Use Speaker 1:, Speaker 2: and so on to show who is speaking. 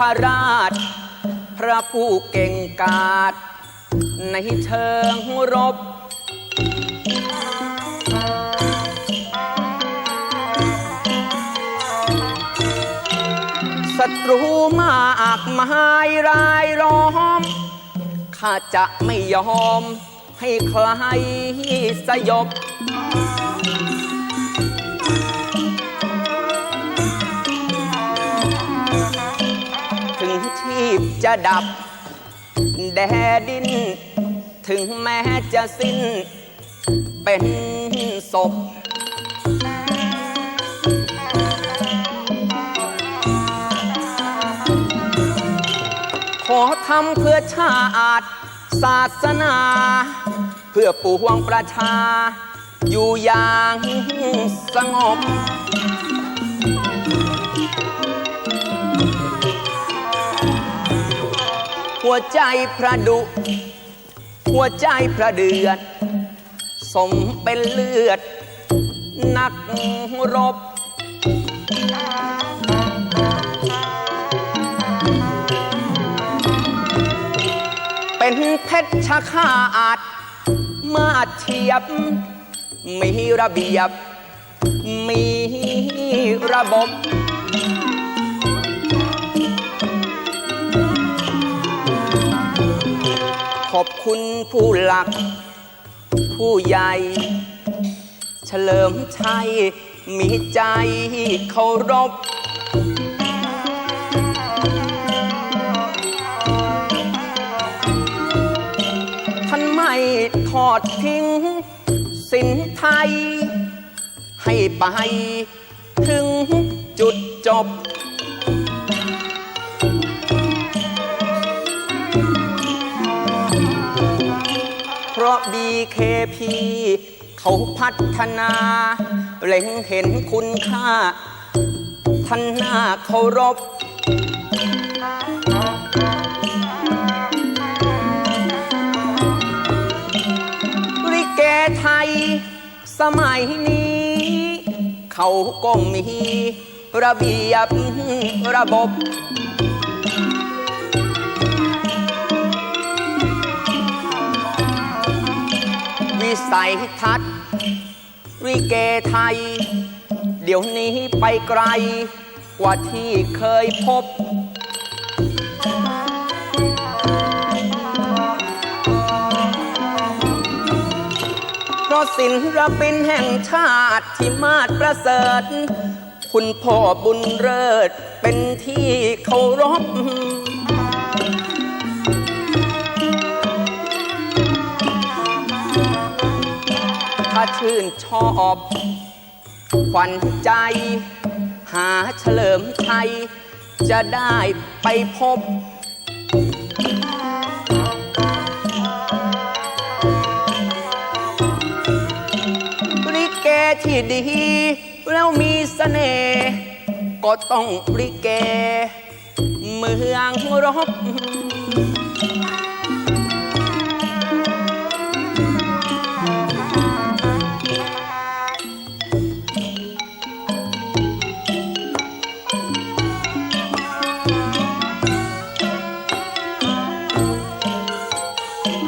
Speaker 1: ระราช พระผู้เก่งกาจในเชิงรบ ศัตรูมากมายรายล้อม ข้าจะไม่ยอมให้ใครสยบ จะดับ แดดิน ถึงแม้จะสิ้น เป็นศพ ขอทำเพื่อชาติศาสนา เพื่อปวงประชา อยู่อย่างสงบ หัวใจพระดุ หัวใจพระเดือด สมเป็นเลือด นักรบ เป็นเพชรชะขาดมาเทียบ มีระเบียบ มีระบบ ขอบคุณผู้หลัก ผู้ใหญ่ เฉลิมชัย มีใจเคารพ ท่านไม่ทอดทิ้ง สินไทย ให้ไป ถึงจุดจบ ราะ BKP เขาพัฒนา เล็งเห็นคุณค่า ท่านน่าเคารพลิเกไทย สมัยนี้ เขาก็มี ระเบียบระบบ วิสัยทัศน์ลิเกไทย เดี๋ยวนี้ไปไกลกว่าที่เคยพบ เพราะศิลปินแห่งชาติที่มาดประเสริฐ คุณพ่อบุญเลิศเป็นที่เคารพ ชื่นชอบ ขวัญใจ หาเฉลิมชัยจะได้ไปพบ ลิเกที่ดี แล้วมีเสน่ห์ก็ต้องลิเก เมืองรบ